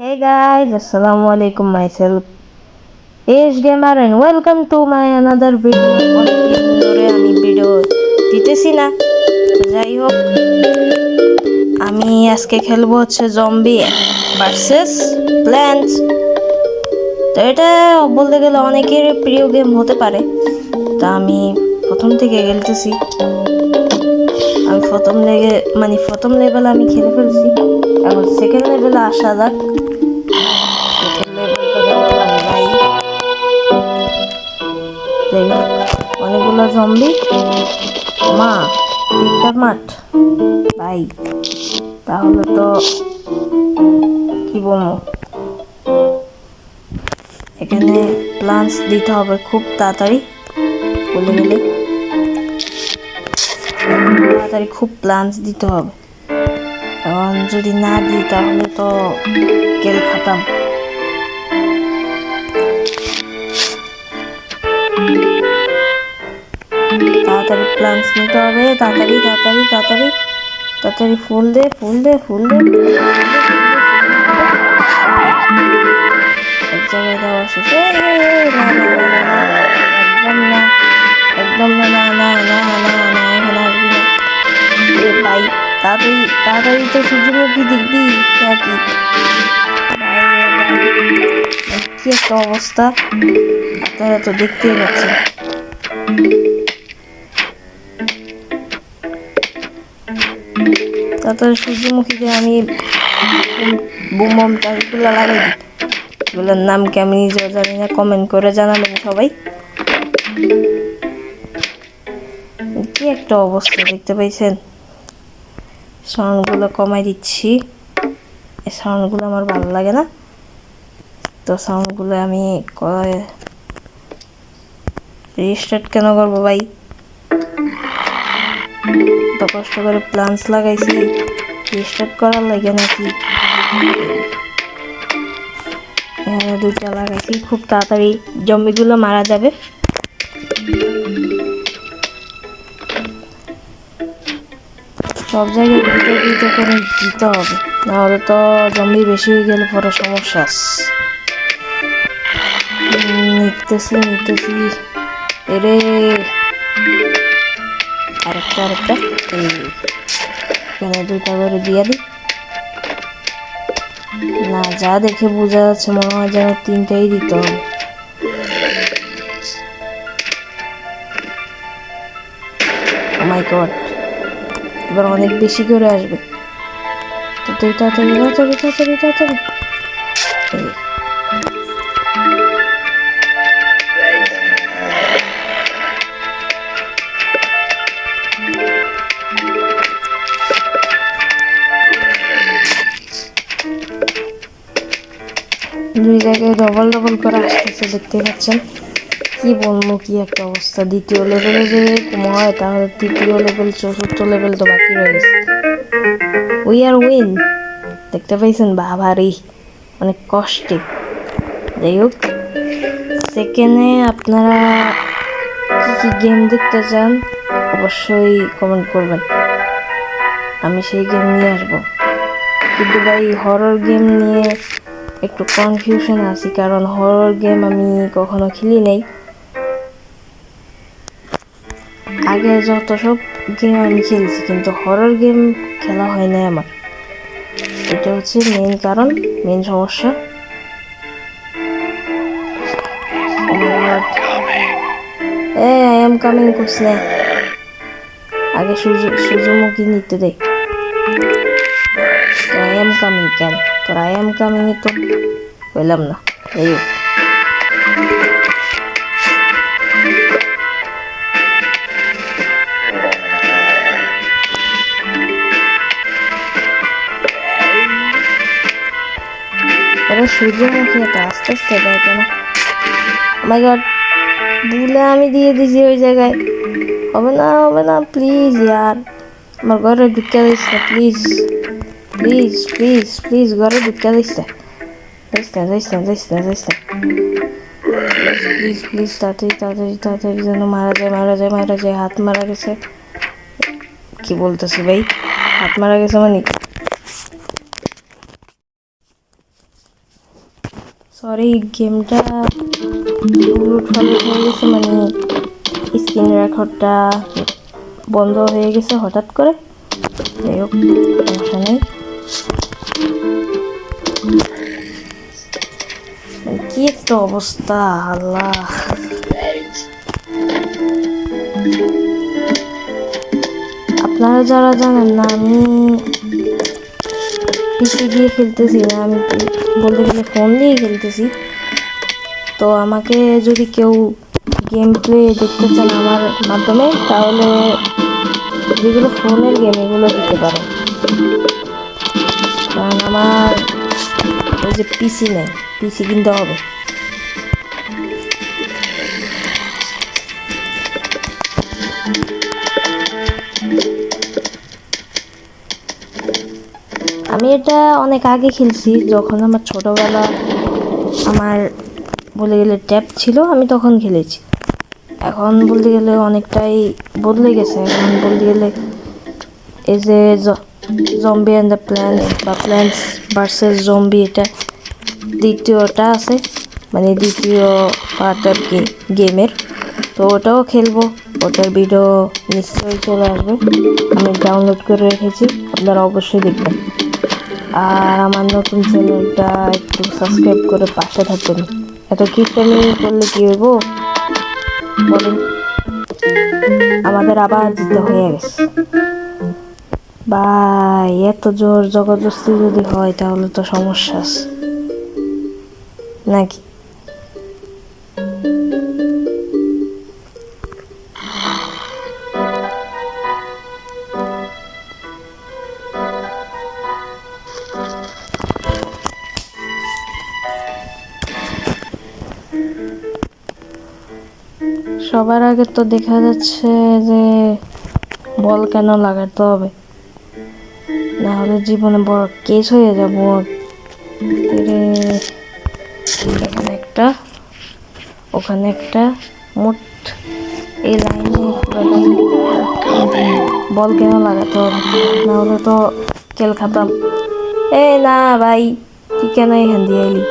Hey guys, Assalamu alaikum myself. Ace Gamer and welcome to my another video. অনেকদিন ধরে আমি video দিতেছি না তো যাই হোক আমি আজকে খেলব হচ্ছে জম্বি ভার্সেস প্ল্যান্টস তো এটা বলতে গেলে অনেকের প্রিয় গেম হতে পারে। তা আমি প্রথম থেকে খেলতেছি। আমি প্রথম লেগে মানে প্রথম লেভেল আমি খেলে ফেলছি। এখন সেকেন্ড লেভেলে আসা যাক। সেকেন্ড লেভেলটা ভাই অনেকগুলো জম্বি মা, তিনটা মাঠ। ভাই, তাহলে তো কি বলব? এখানে প্লান্টস দিতে হবে খুব তাড়াতাড়ি, বলে গেলে। তাড়াতাড়ি খুব প্লান্টস দিতে হবে। এখন যদি না দিই তাহলে তো কেল খাতাম তাড়াতাড়ি প্লান্টস নিতে হবে তাড়াতাড়ি তাড়াতাড়ি তাড়াতাড়ি তাড়াতাড়ি ফুল দে ফুল দে ফুল দে এক জায়গায় দেওয়া শেষ একদম না একদম না না না না না তাড়াতাড়ি তাড়াতাড়ি তো সূর্যমুখী দেখবি নাকি কি একটা অবস্থা। আপনারা তো দেখতেই পাচ্ছেন তারপরে সূর্যমুখীতে আমি বুম বম টাইপগুলো লাগাই দিই। এগুলোর নাম কি আমি নিজেও জানি না কমেন্ট করে জানাবেন সবাই। কি একটা অবস্থা দেখতে পাইছেন? সাউন্ডগুলো কমাই দিচ্ছি। এই সাউন্ডগুলো আমার ভালো লাগে না। তো সাউন্ডগুলো আমি রিস্টার্ট কেন করব ভাই? তো কষ্ট করে প্লান্টস লাগাইছি রিস্টার্ট করার লাগে নাকি? দুইটা লাগাইছি, খুব তাড়াতাড়ি জম্বিগুলো মারা যাবে। সব জায়গায় দুটো দুটো করে দিতে হবে। নাহলে তো জম্বি বেশি হয়ে গেলে পরে সমস্যা নিতেছি নিতেছি। এরে, আরেকটা আরেকটা। এই দুইটা করে দিয়ে দিই না, যা দেখে বোঝা যাচ্ছে মনে হয় যেন তিনটাই দিতে হবে। মাই এবার অনেক বেশি করে আসবে। তাড়াতাড়ি তাড়াতাড়ি তাড়াতাড়ি তাড়াতাড়ি। তাড়াতাড়ি দুই জায়গায় ডবল ডবল করে আসতেছে দেখতে পাচ্ছেন। কি বলব, কি একটা অবস্থা? দ্বিতীয় লেভেলে যে কম হয় তাহলে তৃতীয় লেভেল চতুর্থ লেভেল তো বাকি রয়েছে উই আর উইন দেখতে পাইছেন, বাবারি অনেক কষ্টে। যাই হোক সেকেন্ডে আপনারা কী কী গেম দেখতে চান, অবশ্যই কমেন্ট করবেন। আমি সেই গেম নিয়ে আসব। কিন্তু ভাই হরর গেম নিয়ে একটু কনফিউশন আছি, কারণ হরর গেম আমি কখনো খেলি নাই। আগে যত সব গেম আমি খেলছি, কিন্তু হরর গেম খেলা হয় নাই আমার। এটা হচ্ছে মেন কারণ মেন সমস্যা। এ আই এম কামিং করছ না আগে সূর্য সূর্যমুখী নিতে দে। আই এম কামিং কেন? তোর আই এম কামিং তো পেলাম না। এই। আরে সূর্যমুখী এটা আস্তে আস্তে দেয় কেন মাই গড ভুলে আমি দিয়ে দিয়েছি ওই জায়গায়। হবে না হবে না প্লিজ ইয়ার। আমার ঘরে ঢুকে দিস না প্লিজ প্লিজ প্লিজ প্লিজ ঘরে ঢুকে দিস না। দিস না দিস না দিস না দিস না। প্লিজ প্লিজ তাড়াতাড়ি তাড়াতাড়ি তাড়াতাড়ি যেন মারা যায় মারা যায় মারা যায়। হাত মারা গেছে। কি বলতেছি ভাই? হাত মারা গেছে মানে সরি গেমটা উলট পালট হয়ে গেছে মানে স্ক্রিন রেকর্ডটা বন্ধ হয়ে গেছে হঠাৎ করে। যাই হোক নেই। কি একটা অবস্থা, আল্লাহ। আপনারা যারা জানেন না, আমি পিসি দিয়ে খেলতেছি না, আমি বলতে গেলে ফোন দিয়ে খেলতেছি। তো আমাকে যদি কেউ গেম প্লে দেখতে চান আমার মাধ্যমে, তাহলে যেগুলো ফোনের গেম এগুলো দিতে পারো। কারণ আমার ওই যে পিসি নেই পিসি কিনতে হবে। এটা অনেক আগে খেলছি, যখন আমার ছোটোবেলা আমার বলে গেলে ট্যাপ ছিল, আমি তখন খেলেছি। এখন বলতে গেলে অনেকটাই বদলে গেছে। এখন বলতে গেলে এই যে জম্বি অ্যান্ড দ্য প্ল্যান্স বা প্ল্যান্স ভার্সেস জম্বি এটা দ্বিতীয়টা আছে মানে দ্বিতীয় পার্ট আর কি গেমের তো ওটাও খেলব, ওটার ভিডিও নিশ্চয়ই চলে আসবে। আমি ডাউনলোড করে রেখেছি, আপনারা অবশ্যই দেখবেন। আর আমার নতুন চ্যানেলটা একটু সাবস্ক্রাইব করে পাশে থাকবেন। এত কীর্তনি করলে কি হইব? বলুন। আমাদের আবার জিতে হয়ে গেছে। বা এত জোর জবরদস্তি যদি হয় তাহলে তো সমস্যা আছে। নাকি? সবার আগে তো দেখা যাচ্ছে যে বল কেন লাগাতে হবে? না হলে জীবনে বড় কেস হয়ে যাব। এখানে একটা, ওখানে একটা, মোট এই লাইনে বল কেন লাগাতে হবে? না হলে তো খেল খাতাম। এ না ভাই, তুই কেন এখান দিয়ে এলি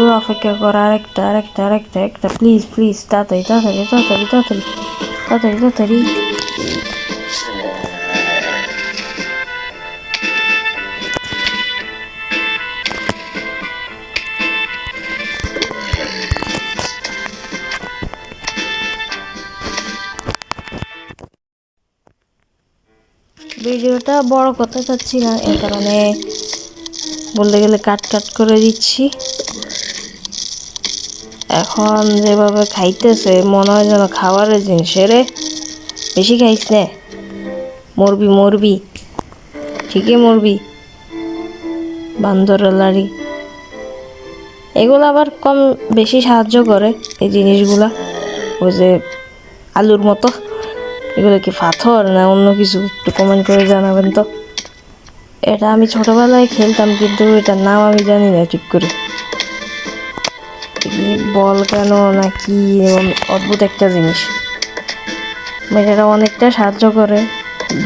শুধু অপেক্ষা কর, আরেকটা আরেকটা আরেকটা, একটা। প্লিজ প্লিজ তাড়াতাড়ি তাড়াতাড়ি তাড়াতাড়ি তাড়াতাড়ি তাড়াতাড়ি তাড়াতাড়ি। ভিডিওটা বড় করতে চাচ্ছি না, এ কারণে বলতে গেলে কাট কাট করে দিচ্ছি। এখন যেভাবে খাইতেছে, মনে হয় যেন খাবারের জিনিস। রে বেশি খাইস নে। মরবি মরবি। ঠিকই মরবি। বান্দর লাড়ি। এগুলো আবার কম বেশি সাহায্য করে এই জিনিসগুলা। ওই যে আলুর মতো। এগুলো কি পাথর না অন্য কিছু? একটু কমেন্ট করে জানাবেন তো। এটা আমি ছোটবেলায় খেলতাম, কিন্তু এটার নাম আমি জানি না ঠিক করে। কি বল কেন না কি অদ্ভুত একটা জিনিস। মানে এটা অনেকটা সাহায্য করে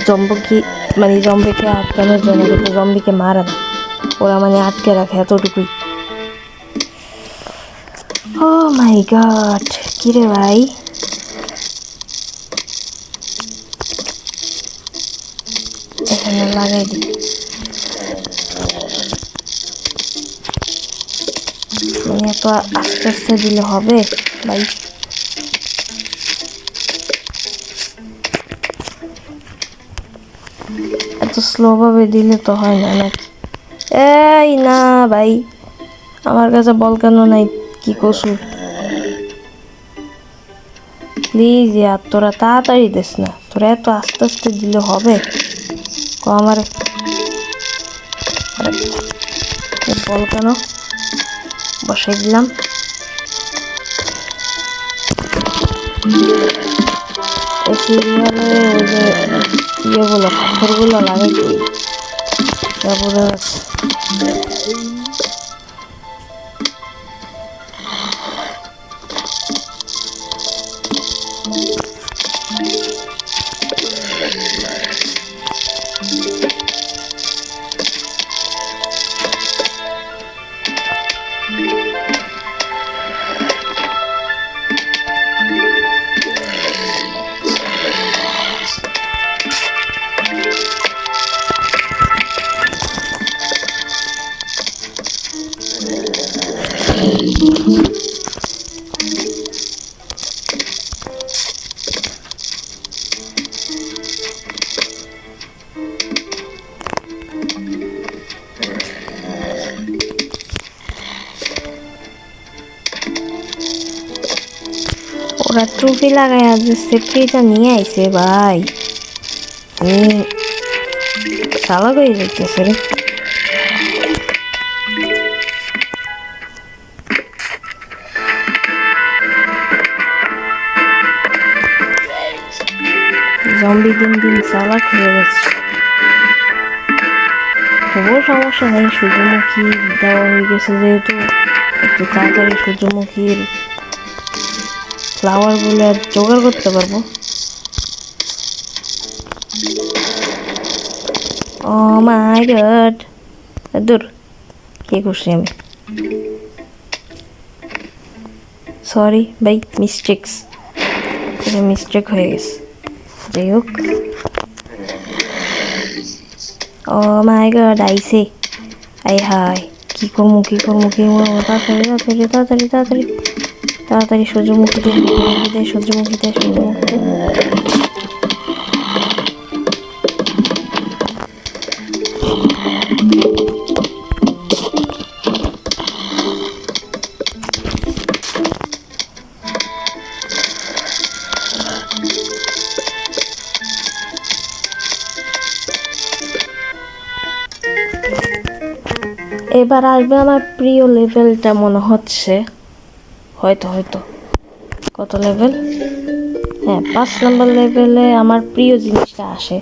জম্বুকি মানে জম্বিকে আটকানোর জন্য, কিন্তু জম্বিকে মারে না। ওরা মানে আটকে রাখে এতটুকুই। ও মাই গড কিরে ভাই? এখানে লাগাই দিই। এত আস্তে আস্তে দিলে হবে, ভাই। এত স্লো ভাবে দিলে তো হয় না নাকি? এই না, ভাই। আমার কাছে বল কেন নাই, কি কসু? প্লিজ ইয়ার তোরা তাড়াতাড়ি দিস না। তোরা এত আস্তে আস্তে দিলে হবে? আমার। বল কেন? বসাই দিলাম। সিরিয়ালে ওই যে ইয়েগুলো পাথরগুলো লাগাই দিই তারপরে আছে ওরা টুপি লাগায় যে সেফটিটা নিয়ে আইছে ভাই আমি সালা হয়ে যাইতেছে রে জম্বি দিন দিন চালাক হয়ে গেছে তবুও সমস্যা নেই সূর্যমুখী দেওয়া হয়ে গেছে যেহেতু একটু তাড়াতাড়ি সূর্যমুখীর ফ্লাওয়ারগুলো জোগাড় করতে পারব। Oh my God. দূর, কে করছি আমি? সরি ভাই মিস্টেক্স এটা মিস্টেক হয়ে গেছে। যাই হোক। ও মাই গড আইসে আই হাই কি করব কি করব কি করব তাড়াতাড়ি তাড়াতাড়ি তাড়াতাড়ি। তাড়াতাড়ি সূর্যমুখী সূর্যমুখীতে সূর্যমুখীতে সূর্যমুখীতে সূর্যমুখীতে এবার আসবে আমার প্রিয় লেভেলটা মনে হচ্ছে। হয়তো হয়তো। কত লেভেল হ্যাঁ পাঁচ নম্বর লেভেলে আমার প্রিয় জিনিসটা আসে।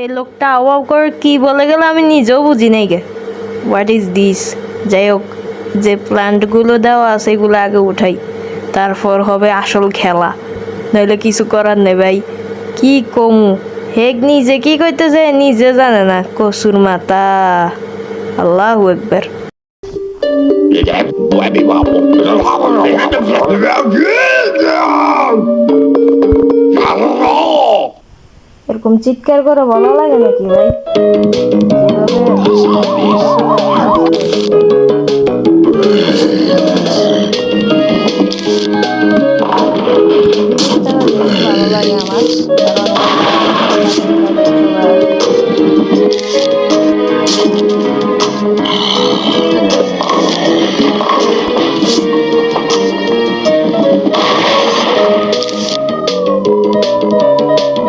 এই লোকটা আওয়াও করে কি বলে গেল আমি নিজেও বুঝি নাই গে। হোয়াট ইজ দিস যাই হোক, যে প্ল্যান্টগুলো দেওয়া আছে এগুলো আগে উঠাই। তারপর হবে আসল খেলা। নইলে কিছু করার নেই ভাই। কি কমু? হেক নিজে কি কইতেছে নিজে জানে না। কসুর মাতা আল্লাহ একবার এরকম চিৎকার করে বলা লাগে নাকি ভাই?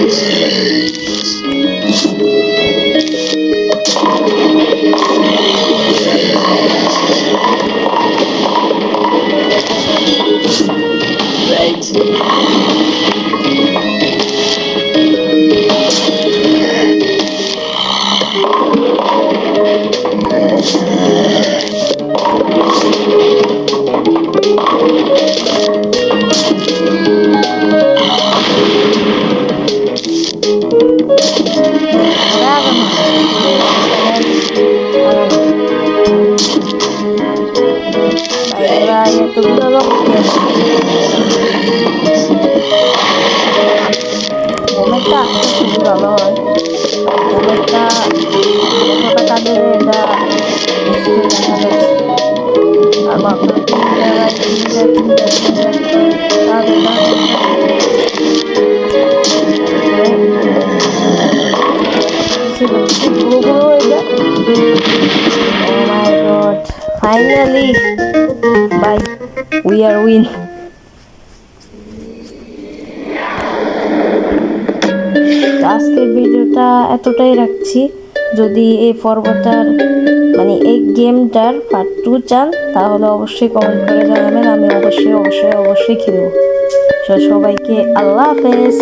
Gracias. By are win. আজকের ভিডিওটা এতটাই রাখছি। যদি এই পর্বটার মানে এই গেমটার পার্ট টু চান, তাহলে অবশ্যই কমেন্ট করে জানাবেন। আমি অবশ্যই অবশ্যই অবশ্যই খেলব। সবাইকে আল্লাহ হাফেজ।